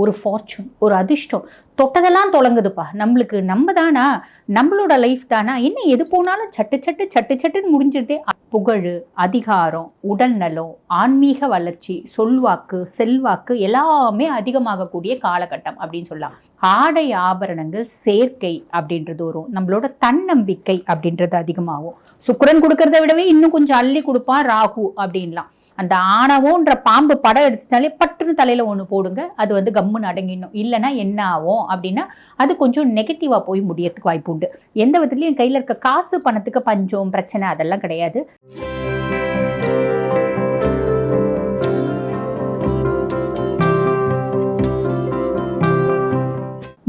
ஒரு ஃபார்ச்சூன் ஒரு அதிர்ஷ்டம். தொட்டதெல்லாம் தொடங்குதுப்பா. நம்மளுக்கு நம்ம தானா? நம்மளோட லைஃப் தானா? என்ன எது போனாலும் சட்டு சட்டு சட்டு சட்டுன்னு முடிஞ்சிருதே. புகழ் அதிகாரம் உடல்நலம் ஆன்மீக வளர்ச்சி சொல்வாக்கு செல்வாக்கு எல்லாமே அதிகமாகக்கூடிய காலகட்டம் அப்படின்னு சொல்லலாம். ஆடை ஆபரணங்கள் சேர்க்கை அப்படின்றது வரும். நம்மளோட தன்னம்பிக்கை அப்படின்றது அதிகமாகும். சுக்கரன் கொடுக்கறத விடவே இன்னும் கொஞ்சம் அள்ளி கொடுப்பான் ராகு அப்படின்லாம். அந்த ஆணவோன்ற பாம்பு படம் எடுத்துட்டாலே பட்டுன்னு தலையில் ஒன்று போடுங்க. அது வந்து கம்முன்னு அடங்கிடணும். இல்லைன்னா என்ன ஆகும் அப்படின்னா அது கொஞ்சம் நெகட்டிவாக போய் முடியறதுக்கு வாய்ப்பு உண்டு. எந்த விதத்துலையும் என் கையில் இருக்க காசு பணத்துக்கு பஞ்சம் பிரச்சனை அதெல்லாம் கிடையாது.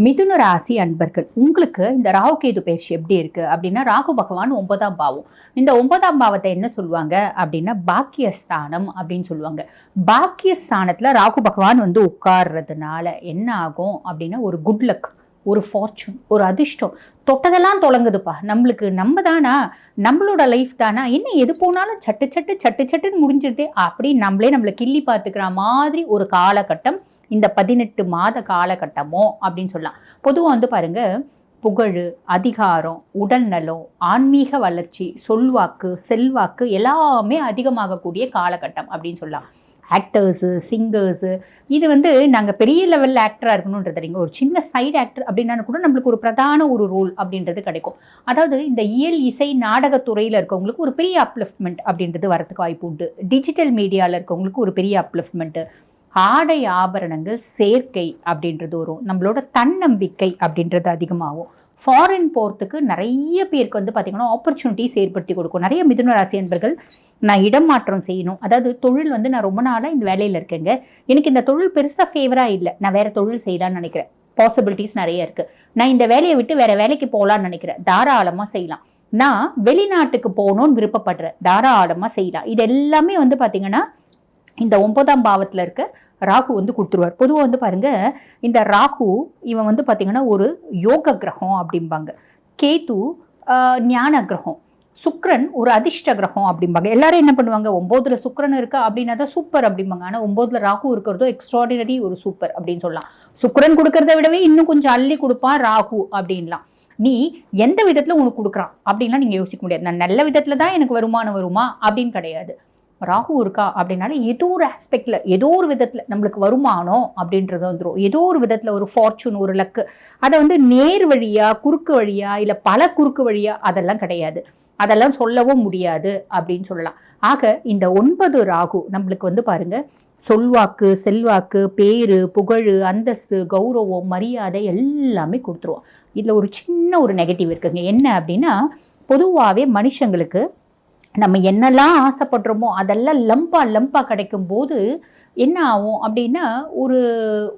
மிதுன ராசி அன்பர்கள் உங்களுக்கு இந்த ராகு கேது பயிற்சி எப்படி இருக்கு? அப்படின்னா ராகு பகவான் ஒன்பதாம் பாவம். இந்த ஒன்பதாம் பாவத்தை என்ன சொல்லுவாங்க? அப்படின்னா பாக்கியஸ்தானம் அப்படின்னு சொல்லுவாங்க. பாக்கியஸ்தானத்துல ராகு பகவான் வந்து உட்கார்றதுனால என்ன ஆகும்? அப்படின்னா ஒரு குட் லக் ஒரு ஃபார்ச்சூன் ஒரு அதிர்ஷ்டம். தொட்டதெல்லாம் தொடங்குதுப்பா. நம்மளுக்கு நம்ம தானா? நம்மளோட லைஃப் தானா? என்ன எது போனாலும் சட்டு சட்டு சட்டு சட்டுன்னு முடிஞ்சிருதே. அப்படி நம்மளே நம்மளை கிள்ளி பார்த்துக்கிற மாதிரி ஒரு காலகட்டம் இந்த பதினெட்டு மாத காலகட்டமோ அப்படின்னு சொல்லலாம். பொதுவாக வந்து பாருங்க புகழ் அதிகாரம் உடல்நலம் ஆன்மீக வளர்ச்சி சொல்வாக்கு செல்வாக்கு எல்லாமே அதிகமாகக்கூடிய காலகட்டம் அப்படின்னு சொல்லலாம். ஆக்டர்ஸு சிங்கர்ஸு இது வந்து நாங்கள் பெரிய லெவலில் ஆக்டராக இருக்கணுன்றது இல்லைங்க. ஒரு சின்ன சைடு ஆக்டர் அப்படின்னா கூட நம்மளுக்கு ஒரு பிரதான ஒரு ரோல் அப்படின்றது கிடைக்கும். அதாவது இந்த இயல் இசை நாடகத்துறையில் இருக்கவங்களுக்கு ஒரு பெரிய அப்லிஃப்ட்மெண்ட் அப்படின்றது வரதுக்கு வாய்ப்பு உண்டு. டிஜிட்டல் மீடியாவில் இருக்கவங்களுக்கு ஒரு பெரிய அப்லிஃப்ட்மெண்ட்டு ஆடை ஆபரணங்கள் சேர்க்கை அப்படின்றது வரும். நம்மளோட தன்னம்பிக்கை அப்படின்றது அதிகமாகும். ஃபாரின் போகிறதுக்கு நிறைய பேருக்கு வந்து பார்த்திங்கன்னா ஆப்பர்ச்சுனிட்டிஸ் ஏற்படுத்தி கொடுக்கும். நிறைய மிதுன ராசி அன்பர்கள் நான் இடம் மாற்றம் செய்யணும். அதாவது தொழில் வந்து நான் ரொம்ப நாளாக இந்த வேலையில் இருக்கேங்க. எனக்கு இந்த தொழில் பெருசாக ஃபேவராக இல்லை. நான் வேறு தொழில் செய்யலாம்னு நினைக்கிறேன். பாசிபிலிட்டிஸ் நிறைய இருக்குது நான் இந்த வேலையை விட்டு வேறு வேலைக்கு போகலான்னு நினைக்கிறேன். தாராளமாக செய்யலாம். நான் வெளிநாட்டுக்கு போகணும்னு விருப்பப்படுறேன். தாராளமாக செய்யலாம். இது எல்லாமே வந்து பார்த்திங்கன்னா இந்த ஒன்பதாம் பாவத்தில் இருக்க. ராகு வந்து கொடுத்துருவார். பொதுவாக வந்து பாருங்க இந்த ராகு இவன் வந்து பார்த்தீங்கன்னா ஒரு யோக கிரகம் அப்படிம்பாங்க. கேது ஞான கிரகம். சுக்ரன் ஒரு அதிர்ஷ்ட கிரகம் அப்படிம்பாங்க. எல்லாரும் என்ன பண்ணுவாங்க? ஒம்போதுல சுக்ரன் இருக்கா அப்படின்னா தான் சூப்பர் அப்படிம்பாங்க. ஆனால் ஒம்போதுல ராகு இருக்கிறதோ எக்ஸ்ட்ராடினரி ஒரு சூப்பர் அப்படின்னு சொல்லலாம். சுக்ரன் கொடுக்கறத விடவே இன்னும் கொஞ்சம் அள்ளி கொடுப்பான் ராகு அப்படின்லாம். நீ எந்த விதத்தில் உனக்கு கொடுக்குறான் அப்படின்லாம் நீங்கள் யோசிக்க முடியாது. நான் நல்ல விதத்தில் தான் எனக்கு வருமானம் வருமா அப்படின்னு கிடையாது. ராகு இருக்கா அப்படின்னாலே ஏதோ ஒரு ஆஸ்பெக்டில் ஏதோ ஒரு விதத்தில் நம்மளுக்கு வருமானம் அப்படின்றது வந்துடும் ஏதோ ஒரு விதத்தில் ஒரு ஃபார்ச்சூன் ஒரு லக்கு அதை வந்து நேர் வழியா குறுக்கு வழியா இல்லை பல குறுக்கு வழியா அதெல்லாம் கிடையாது. அதெல்லாம் சொல்லவும் முடியாது அப்படின்னு சொல்லலாம். ஆக இந்த ஒன்பது ராகு நம்மளுக்கு வந்து பாருங்க சொல்வாக்கு செல்வாக்கு பேரு புகழ் அந்தஸ்து கௌரவம் மரியாதை எல்லாமே கொடுத்துருவோம் இதில் ஒரு சின்ன ஒரு நெகட்டிவ் இருக்குங்க. என்ன அப்படின்னா பொதுவாகவே மனுஷங்களுக்கு நம்ம என்னெல்லாம் ஆசைப்படுறோமோ அதெல்லாம் லம்பா லம்பா கிடைக்கும் போது என்ன ஆகும் அப்படின்னா ஒரு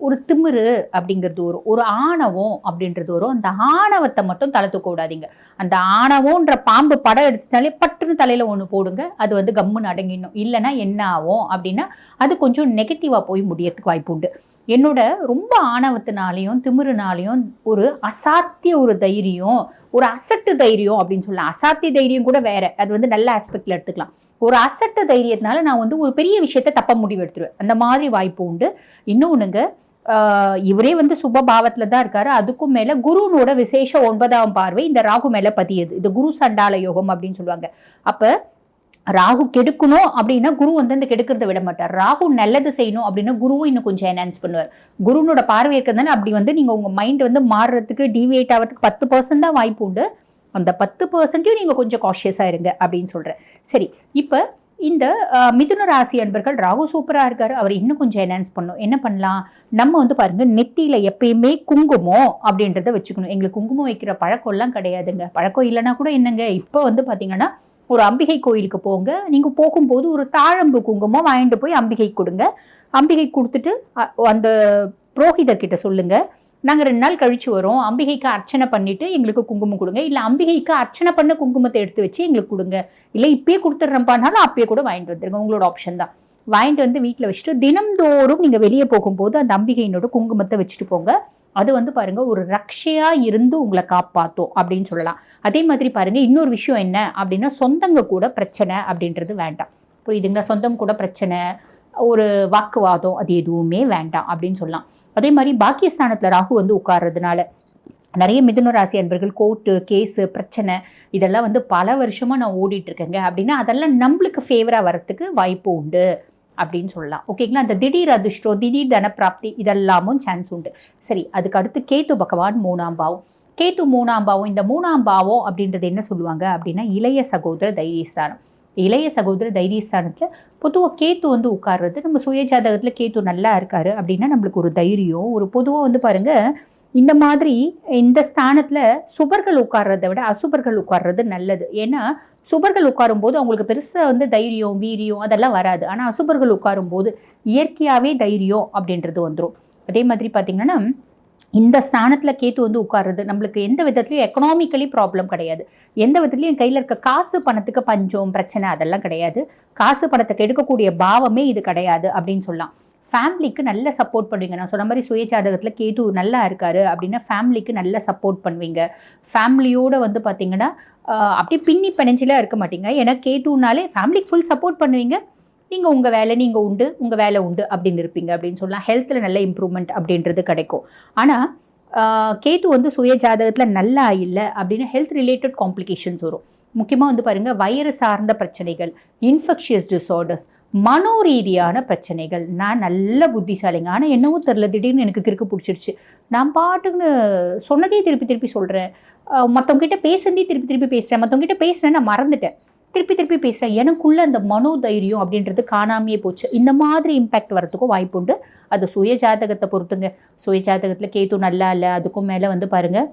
ஒரு திமிரு அப்படிங்கிறது வரும். ஒரு ஆணவம் அப்படின்றது வரும். அந்த ஆணவத்தை மட்டும் தலை தூக்க விடாதீங்க அந்த ஆணவம்ன்ற பாம்பு படம் எடுத்துட்டாலே பட்டுன்னு தலையில் ஒன்று போடுங்க. அது வந்து கம்முன்னு அடங்கிடணும். இல்லைன்னா என்ன ஆகும் அப்படின்னா அது கொஞ்சம் நெகட்டிவாக போய் முடியறதுக்கு வாய்ப்பு உண்டு. என்னோட ரொம்ப ஆணவத்தினாலையும் திமிருனாலையும் ஒரு அசாத்திய ஒரு தைரியம் ஒரு அசட்டு தைரியம் அப்படின்னு சொல்லலாம். அசாத்திய தைரியம் கூட வேற. அது வந்து நல்ல ஆஸ்பெக்ட்ல எடுத்துக்கலாம். ஒரு அசட்டு தைரியத்தினால நான் வந்து ஒரு பெரிய விஷயத்த தப்ப முடிவு எடுத்துருவேன். அந்த மாதிரி வாய்ப்பு உண்டு. இன்னொன்னுங்க இவரே வந்து சுப பாவத்துல தான் இருக்காரு. அதுக்கும் மேல குருனோட விசேஷ ஒன்பதாம் பார்வை இந்த ராகு மேல பதியது. இது குரு சண்டால யோகம் அப்படின்னு சொல்லுவாங்க. அப்போ ராகு கெடுக்கணும் அப்படின்னா குரு வந்து அந்த கெடுக்கிறத விட மாட்டார். ராகு நல்லது செய்யணும் அப்படின்னா குருவும் இன்னும் கொஞ்சம் என்ஹான்ஸ் பண்ணுவார். குருனோட பார்வை இருக்கிறதுனால அப்படி வந்து நீங்கள் உங்கள் மைண்ட் வந்து மாறுறதுக்கு டிவியேட் ஆகிறதுக்கு பத்து பர்சன்ட் தான் வாய்ப்பு உண்டு. அந்த பத்து பர்சன்ட்டையும் நீங்கள் கொஞ்சம் காஷியஸாக இருங்க அப்படின்னு சொல்கிறேன் சரி இப்போ இந்த மிதுன ராசி அன்பர்கள் ராகு சூப்பராக இருக்கார் அவர் இன்னும் கொஞ்சம் என்ஹான்ஸ் பண்ணும். என்ன பண்ணலாம்? நம்ம வந்து பாருங்கள் நெத்தியில் எப்பயுமே குங்குமம் அப்படின்றத வச்சுக்கணும். எங்களுக்கு குங்குமம் வைக்கிற பழக்கம்லாம் கிடையாதுங்க. பழக்கம் இல்லைன்னா கூட என்னங்க? இப்போ வந்து பார்த்தீங்கன்னா ஒரு அம்பிகை கோயிலுக்கு போங்க. நீங்கள் போகும்போது ஒரு தாழம்பு குங்குமம் வாங்கிட்டு போய் அம்பிகை கொடுங்க. அம்பிகை கொடுத்துட்டு அ- அந்த புரோகிதர்கிட்ட சொல்லுங்கள் சொல்லுங்க. நாங்கள் ரெண்டு நாள் கழிச்சு வரோம். அம்பிகைக்கு அர்ச்சனை பண்ணிட்டு எங்களுக்கு குங்குமம் கொடுங்க. இல்லை அம்பிகைக்கு அர்ச்சனை பண்ண குங்குமத்தை எடுத்து வச்சு எங்களுக்கு கொடுங்க. இல்லை இப்பயே கொடுத்துட்றப்பானாலும் அப்பயே கூட வாங்கிட்டு வந்துருங்க. உங்களோட ஆப்ஷன் தான். வாங்கிட்டு வந்து வீட்டில் வச்சுட்டு தினம்தோறும் நீங்கள் வெளியே போகும்போது அந்த அம்பிகையினோட குங்குமத்தை வச்சுட்டு போங்க. அது வந்து பாருங்க ஒரு ரக்ஷையாக இருந்து உங்களை காப்பாற்றும் அப்படின்னு சொல்லலாம். அதே மாதிரி பாருங்க இன்னொரு விஷயம் என்ன அப்படின்னா சொந்தங்க கூட பிரச்சனை அப்படின்றது வேண்டாம். புரியுதுங்களா? சொந்தம் கூட பிரச்சனை ஒரு வாக்குவாதம் அது எதுவுமே வேண்டாம் அப்படின்னு சொல்லலாம். அதே மாதிரி பாக்கியஸ்தானத்தில் ராகு வந்து உட்கார்றதுனால நிறைய மிதுன ராசி அன்பர்கள் கோர்ட்டு கேஸு பிரச்சனை இதெல்லாம் வந்து பல வருஷமாக நான் ஓடிட்டுருக்கேங்க அப்படின்னா அதெல்லாம் நம்மளுக்கு ஃபேவராக வரத்துக்கு வாய்ப்பு உண்டு. அப்படின்னு சொல்லலாம். ஓகேங்களா அந்த திடீர் அதிர்ஷ்டம் திடீர் தனப்பிராப்தி இதெல்லாமும் சான்ஸ் உண்டு. சரி அதுக்கு அடுத்து கேத்து பகவான் மூணாம் பாவம். கேத்து மூணாம் பாவம் இந்த மூணாம் பாவம் அப்படின்றது என்ன சொல்லுவாங்க அப்படின்னா இளைய சகோதர தைரியஸ்தானம். இளைய சகோதர தைரியஸ்தானத்தில் பொதுவாக கேத்து வந்து உட்கார்றது நம்ம சுய ஜாதகத்தில் கேத்து நல்லா இருக்காரு அப்படின்னா நம்மளுக்கு ஒரு தைரியம் ஒரு பொதுவாக வந்து பாருங்க இந்த மாதிரி இந்த ஸ்தானத்தில் சுபர்கள் உட்கார்றதை விட அசுபர்கள் உட்கார்றது நல்லது. ஏன்னா சுபர்கள் உட்காரும்போது அவங்களுக்கு பெருசாக வந்து தைரியம் வீரியம் அதெல்லாம் வராது. ஆனால் அசுபர்கள் உட்காரும்போது இயற்கையாகவே தைரியம் அப்படின்றது வந்துடும் அதே மாதிரி பார்த்தீங்கன்னா இந்த ஸ்தானத்தில் கேத்து வந்து உட்கார்றது நம்மளுக்கு எந்த விதத்துலையும் எக்கனாமிக்கலி ப்ராப்ளம் கிடையாது. எந்த விதத்துலையும் கையில் இருக்க காசு பணத்துக்கு பஞ்சம் பிரச்சனை அதெல்லாம் கிடையாது. காசு பணத்துக்கு எடுக்கக்கூடிய பாவமே இது கிடையாது அப்படின்னு சொல்லலாம். ஃபேமிலிக்கு நல்ல சப்போர்ட் பண்ணுவீங்க. நான் சொன்ன மாதிரி சுயஜாதகத்தில் கேது நல்லா இருக்காரு அப்படின்னா ஃபேமிலிக்கு நல்ல சப்போர்ட் பண்ணுவீங்க. ஃபேமிலியோட வந்து பார்த்தீங்கன்னா அப்படி அப்படியே பின்னி பிணைஞ்சிலாம் இருக்க மாட்டீங்க. ஏன்னா கேட்டுனாலே ஃபேமிலிக்கு ஃபுல் சப்போர்ட் பண்ணுவீங்க. நீங்கள் உங்கள் வேலை நீங்கள் உண்டு உங்கள் வேலை உண்டு அப்படின்னு இருப்பீங்க அப்படின்னு சொல்லலாம். ஹெல்த்தில் நல்ல இம்ப்ரூவ்மெண்ட் அப்படின்றது கிடைக்கும். ஆனால் கேது வந்து சுய ஜாதகத்தில் நல்லா இல்லை அப்படின்னா ஹெல்த் ரிலேட்டட் காம்ப்ளிகேஷன்ஸ் வரும். முக்கியமாக வந்து பாருங்கள் வயிறு சார்ந்த பிரச்சனைகள் இன்ஃபெக்ஷியஸ் டிஸார்டர்ஸ் மனோரீதியான பிரச்சனைகள். நான் நல்ல புத்திசாலிங்க. ஆனால் என்னவோ தெரில திடீர்னு எனக்கு கிறுக்கு பிடிச்சிருச்சு. நான் பாட்டுன்னு சொன்னதே திருப்பி திருப்பி சொல்கிறேன் மற்றவங்க பேசுறதே திருப்பி திருப்பி பேசுகிறேன் மற்றவங்க கிட்ட பேசுனேன் நான் மறந்துட்டேன். திருப்பி திருப்பி பேசுகிறேன் எனக்குள்ளே அந்த மனோதைரியம் அப்படின்றது காணாமையே போச்சு. இந்த மாதிரி இம்பேக்ட் வரதுக்கும் வாய்ப்பு உண்டு. அது சுய ஜாதகத்தை பொறுத்துங்க. சுய ஜாதகத்தில் கேத்து நல்லா இல்லை அதுக்கும் மேலே வந்து பாருங்கள்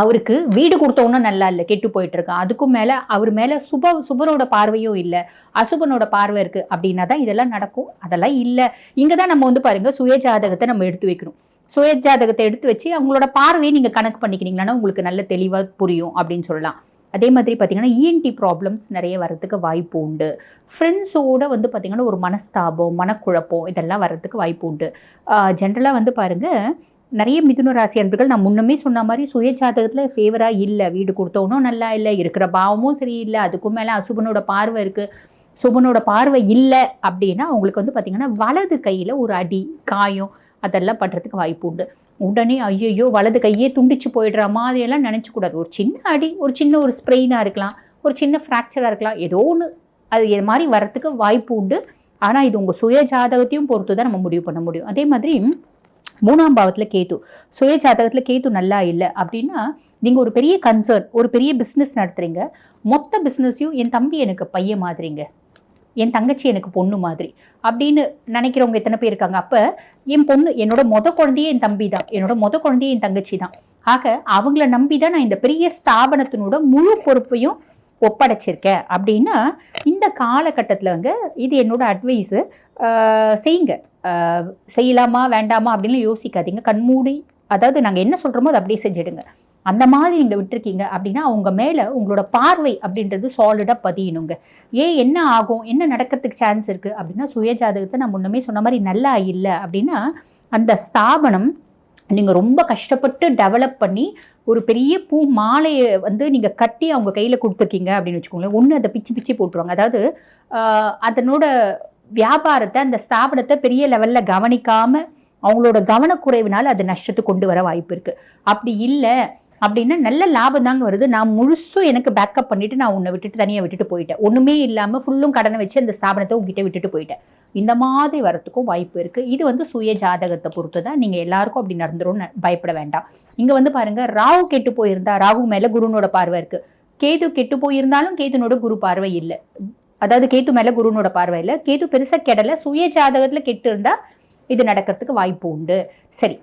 அவருக்கு வீடு கொடுத்தவனும் நல்லா இல்லை கெட்டு போயிட்டுருக்கான் அதுக்கும் மேலே அவர் மேலே சுப சுபரோட பார்வையும் இல்லை. அசுபனோட பார்வை இருக்குது அப்படின்னா தான் இதெல்லாம் நடக்கும். அதெல்லாம் இல்லை. இங்கே தான் நம்ம வந்து பாருங்கள் சுய ஜாதகத்தை நம்ம எடுத்து வைக்கணும். சுய ஜாதகத்தை எடுத்து வச்சு அவங்களோட பார்வையை நீங்கள் கணக்கு பண்ணிக்கிறீங்கன்னா உங்களுக்கு நல்ல தெளிவாக புரியும் அப்படின்னு சொல்லலாம். அதே மாதிரி பார்த்தீங்கன்னா இஎன்டி ப்ராப்ளம்ஸ் நிறைய வரதுக்கு வாய்ப்பு உண்டு. ஃப்ரெண்ட்ஸோட வந்து பார்த்திங்கன்னா ஒரு மனஸ்தாபம் மனக்குழப்பம் இதெல்லாம் வரதுக்கு வாய்ப்பு உண்டு. ஜென்ரலாக வந்து பாருங்கள் நிறைய மிதுன ராசி அன்பர்கள் நான் முன்னமே சொன்ன மாதிரி சுய ஜாதகத்தில் ஃபேவராக இல்லை. வீடு கொடுத்தவனும் நல்லா இல்லை இருக்கிற பாவமும் சரியில்லை அதுக்கும் மேலே அசுபனோட பார்வை இருக்குது சுபனோட பார்வை இல்லை அப்படின்னா அவங்களுக்கு வந்து பார்த்திங்கன்னா வலது கையில் ஒரு அடி காயம் அதெல்லாம் பண்ணுறதுக்கு வாய்ப்பு உண்டு. உடனே ஐயோ வலது கையே துண்டிச்சு போயிடுற மாதிரியெல்லாம் நினச்சக்கூடாது. ஒரு சின்ன அடி ஒரு சின்ன ஒரு ஸ்ப்ரெயினாக இருக்கலாம் ஒரு சின்ன ஃப்ராக்சராக இருக்கலாம் ஏதோ ஒன்று அது இது மாதிரி வரத்துக்கு வாய்ப்பு உண்டு. ஆனால் இது உங்கள் சுய ஜாதகத்தையும் பொறுத்து தான் நம்ம முடிவு பண்ண முடியும். அதே மாதிரி மூணாம் பாவத்தில் கேத்து சுய ஜாதகத்தில் கேத்து நல்லா இல்லை அப்படின்னா நீங்கள் ஒரு பெரிய கன்சர்ன் ஒரு பெரிய பிஸ்னஸ் நடத்துறீங்க. மொத்த பிஸ்னஸையும் என் தம்பி எனக்கு பையன் மாதிரிங்க. என் தங்கச்சி எனக்கு பொண்ணு மாதிரி அப்படின்னு நினைக்கிறவங்க எத்தனை பேர் இருக்காங்க? அப்போ என் பொண்ணு என்னோட மொத குழந்தையே என் தம்பி தான். என்னோட மொத குழந்தையே என் தங்கச்சி தான். ஆக அவங்கள நம்பி தான் நான் இந்த பெரிய ஸ்தாபனத்தினோட முழு பொறுப்பையும் ஒப்படைச்சிருக்கேன் அப்படின்னா இந்த காலகட்டத்தில் வந்து இது என்னோட அட்வைஸு செய்யுங்க. செய்யலாமா வேண்டாமா அப்படின்னு யோசிக்காதீங்க. கண்மூடி அதாவது நாங்கள் என்ன சொல்கிறோமோ அதை அப்படியே செஞ்சிடுங்க. அந்த மாதிரி நீங்கள் விட்டுருக்கீங்க அப்படின்னா அவங்க மேலே உங்களோட பார்வை அப்படின்றது சாலிடாக பதியணுங்க. ஏன் என்ன ஆகும்? என்ன நடக்கிறதுக்கு சான்ஸ் இருக்குது அப்படின்னா சுயஜாதகத்தை நான் முன்னமே சொன்ன மாதிரி நல்லா இல்லை அப்படின்னா அந்த ஸ்தாபனம் நீங்கள் ரொம்ப கஷ்டப்பட்டு டெவலப் பண்ணி ஒரு பெரிய பூ மாலையை வந்து நீங்கள் கட்டி அவங்க கையில் கொடுத்துருக்கீங்க அப்படின்னு வச்சுக்கோங்களேன். ஒன்று அதை பிச்சு பிச்சு போட்டுருவாங்க. அதாவது அதனோட வியாபாரத்தை அந்த ஸ்தாபனத்தை பெரிய லெவலில் கவனிக்காமல் அவங்களோட கவனக்குறைவினால் அது நஷ்டத்துக்கு கொண்டு வர வாய்ப்பு இருக்குது அப்படி இல்லை அப்படின்னா நல்ல லாபம் தாங்க வருது. நான் முழுசும் எனக்கு பேக்கப் பண்ணிட்டு நான் உன்னை விட்டுட்டு தனியாக விட்டுட்டு போயிட்டேன். ஒன்றுமே இல்லாமல் ஃபுல்லும் கடனை வச்சு அந்த ஸ்தாபனத்தை உங்ககிட்ட விட்டுட்டு போயிட்டேன். இந்த மாதிரி வரத்துக்கும் வாய்ப்பு இருக்குது இது வந்து சுய ஜாதகத்தை பொறுத்து தான் நீங்கள் எல்லாருக்கும் அப்படி நடந்துரும்னு பயப்பட வேண்டாம். இங்கே வந்து பாருங்கள் ராகு கெட்டு போயிருந்தா ராகு மேலே குருனோட பார்வை இருக்குது கேது கெட்டு போயிருந்தாலும் கேதுனோட குரு பார்வை இல்லை. அதாவது கேத்து மேலே குருனோட பார்வை இல்லை. கேது பெருசாக கெடலை. சுய ஜாதகத்தில் கெட்டு இருந்தால் இது நடக்கிறதுக்கு வாய்ப்பு உண்டு. சரி.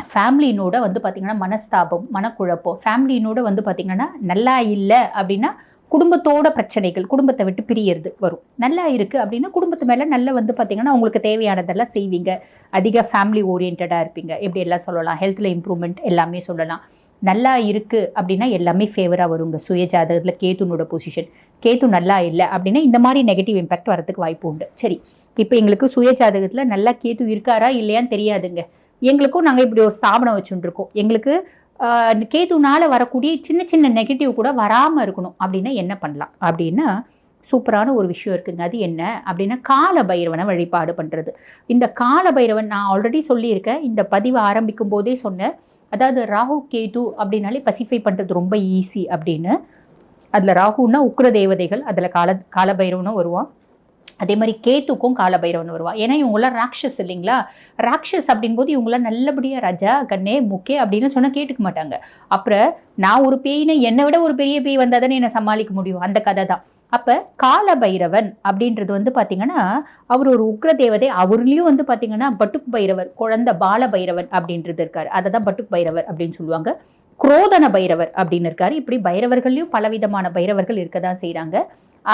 ஃபேமிலினோட வந்து பார்த்திங்கன்னா மனஸ்தாபம் மனக்குழப்பம் ஃபேமிலினோட வந்து பார்த்திங்கன்னா நல்லா இல்லை அப்படின்னா குடும்பத்தோட பிரச்சனைகள் குடும்பத்தை விட்டு பிரியறது வரும். நல்லா இருக்குது அப்படின்னா குடும்பத்து மேலே நல்லா வந்து பார்த்திங்கன்னா உங்களுக்கு தேவையானதெல்லாம் செய்வீங்க. அதிக ஃபேமிலி ஓரியன்டாக இருப்பீங்க. எப்படி எல்லாம் சொல்லலாம்? ஹெல்த்தில் இம்ப்ரூவ்மெண்ட் எல்லாமே சொல்லலாம். நல்லா இருக்குது அப்படின்னா எல்லாமே ஃபேவராக வருங்க. சுய ஜாதகத்தில் கேத்துனோட பொசிஷன் கேத்து நல்லா இல்லை அப்படின்னா இந்த மாதிரி நெகட்டிவ் இம்பேக்ட் வரதுக்கு வாய்ப்பு உண்டு. சரி இப்போ எங்களுக்கு சுய ஜாதகத்தில் நல்லா கேத்து இருக்காரா இல்லையான்னு தெரியாதுங்க. எங்களுக்கும் நாங்கள் இப்படி ஒரு ஸ்தாபனம் வச்சுட்டுருக்கோம். எங்களுக்கு ஆஹ், கேதுனால வரக்கூடிய சின்ன சின்ன நெகட்டிவ் கூட வராமல் இருக்கணும். அப்படின்னா என்ன பண்ணலாம்? அப்படின்னா சூப்பரான ஒரு விஷயம் இருக்குங்க. அது என்ன? அப்படின்னா கால பைரவனை வழிபாடு பண்ணுறது இந்த கால பைரவன் நான் ஆல்ரெடி சொல்லியிருக்கேன். இந்த பதிவை ஆரம்பிக்கும் போதே சொன்னேன். அதாவது ராகு கேது அப்படின்னாலே பசிஃபை பண்ணுறது ரொம்ப ஈஸி அப்படின்னு. அதில் ராகுன்னா உக்ர தேவதைகள் அதில் கால காலபைரவனும் வருவான். அதே மாதிரி கேத்துக்கும் காலபைரவன் வருவாள் ஏன்னா இவங்களாம் ராட்சஸ் இல்லைங்களா? ராட்சஸ் அப்படின்போது இவங்களாம் நல்லபடியாக ரஜா கண்ணே முக்கே அப்படின்னு சொன்னால் கேட்டுக்க மாட்டாங்க. அப்புறம் நான் ஒரு பேயினை என்னை விட ஒரு பெரிய பேய் வந்தால் தானே என்னை சமாளிக்க முடியும். அந்த கதை தான். அப்போ காலபைரவன் அப்படின்றது வந்து பார்த்தீங்கன்னா அவர் ஒரு உக்ர தேவதை அவர்லேயும் வந்து பார்த்தீங்கன்னா பட்டுக் பைரவர் குழந்தை பால பைரவன் அப்படின்றது இருக்கார். அதை தான் பட்டுக் பைரவர் அப்படின்னு சொல்லுவாங்க. குரோதன பைரவர் அப்படின்னு இருக்கார். இப்படி பைரவர்கள்லையும் பலவிதமான பைரவர்கள் இருக்க தான் செய்கிறாங்க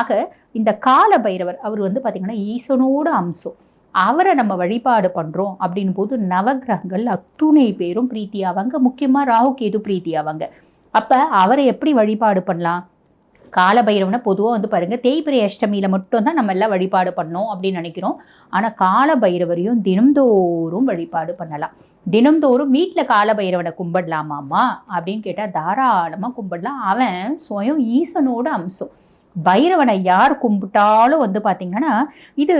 ஆக இந்த கால பைரவர் அவர் வந்து பார்த்திங்கன்னா ஈசனோட அம்சம் அவரை நம்ம வழிபாடு பண்ணுறோம் அப்படின் போது நவகிரகங்கள் அத்துணை பேரும் பிரீத்தி ஆவாங்க முக்கியமாக ராகு கேது பிரீத்தி ஆவாங்க அப்போ அவரை எப்படி வழிபாடு பண்ணலாம்? காலபைரவனை பொதுவாக வந்து பாருங்கள் தேய்பிரை அஷ்டமியில் மட்டும் தான் நம்ம எல்லாம் வழிபாடு பண்ணோம் அப்படின்னு நினைக்கிறோம். ஆனால் காலபைரவரையும் தினம்தோறும் வழிபாடு பண்ணலாம். தினம்தோறும் வீட்டில் காலபைரவனை கும்பிடலாமாம்மா அப்படின்னு கேட்டால் தாராளமாக கும்பிடலாம். அவன் சுயம் ஈசனோட அம்சம். பைரவனை யார் கும்பிட்டாலும் வந்து பார்த்தீங்கன்னா இது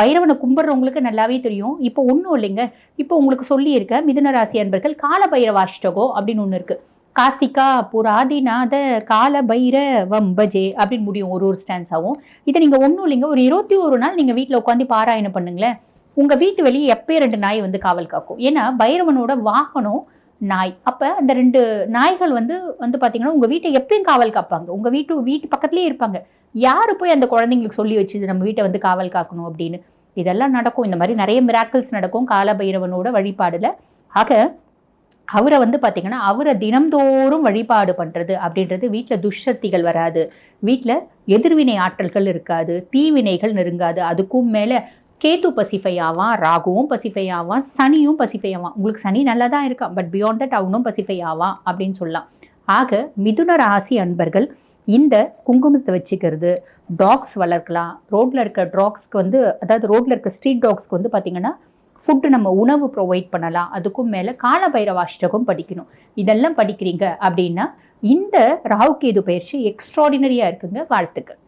பைரவனை கும்பிட்றவங்களுக்கு நல்லாவே தெரியும். இப்போ ஒன்றும் இல்லைங்க. இப்போ உங்களுக்கு சொல்லியிருக்க மிதுன ராசி அன்பர்கள் கால பைரவாஷ்டகோ அப்படின்னு ஒன்று இருக்குது காசிகா புராதிநாத கால பைர வம்பஜே அப்படின்னு முடியும் ஒரு ஒரு ஸ்டான்ஸாகவும் இதை நீங்கள் ஒன்றும் இல்லைங்க. ஒரு இருபத்தி ஒரு நாள் நீங்கள் வீட்டில் உட்காந்து பாராயணம் பண்ணுங்களேன். உங்கள் வீட்டு வெளியே எப்போ ரெண்டு நாய் வந்து காவல் காக்கும். ஏன்னா பைரவனோட வாகனம் நாய். அப்போ அந்த ரெண்டு நாய்கள் வந்து வந்து பார்த்தீங்கன்னா உங்கள் வீட்டை எப்பயும் காவல் காப்பாங்க. உங்கள் வீட்டு வீட்டு பக்கத்துலேயே இருப்பாங்க. யார் போய் அந்த குழந்தைங்களுக்கு சொல்லி வச்சுது நம்ம வீட்டை வந்து காவல் காக்கணும் அப்படின்னு? இதெல்லாம் நடக்கும். இந்த மாதிரி நிறைய மிராக்கிள்ஸ் நடக்கும் காலபைரவனோட வழிபாடில். ஆக அவரை வந்து பார்த்திங்கன்னா அவரை தினம்தோறும் வழிபாடு பண்ணுறது அப்படின்றது வீட்டில் துஷ்சக்திகள் வராது. வீட்டில் எதிர்வினை ஆற்றல்கள் இருக்காது. தீவினைகள் நெருங்காது. அதுக்கும் மேலே கேத்து பசிஃபை ஆவான் ராகுவும் பசிஃபை ஆவான் சனியும் பசிஃபை ஆவான் உங்களுக்கு சனி நல்லா தான் இருக்கான் பட் பியாண்ட் தட் அவனும் பசிஃபை ஆவான் அப்படின்னு சொல்லலாம். ஆக மிதுன ராசி அன்பர்கள் இந்த குங்குமத்தை வச்சுக்கிறது டாக்ஸ் வளர்க்கலாம். ரோட்டில் இருக்க டாக்ஸ்க்கு வந்து அதாவது ரோட்டில் இருக்க ஸ்ட்ரீட் டாக்ஸ்க்கு வந்து பார்த்திங்கன்னா ஃபுட்டு நம்ம உணவு ப்ரொவைட் பண்ணலாம். அதுக்கும் மேலே காலபைரவாஷ்டகம் படிக்கணும். இதெல்லாம் படிக்கிறீங்க அப்படின்னா இந்த ராகுகேது பயிற்சி எக்ஸ்ட்ராடினரியாக இருக்குங்க வாழ்த்துக்கள்.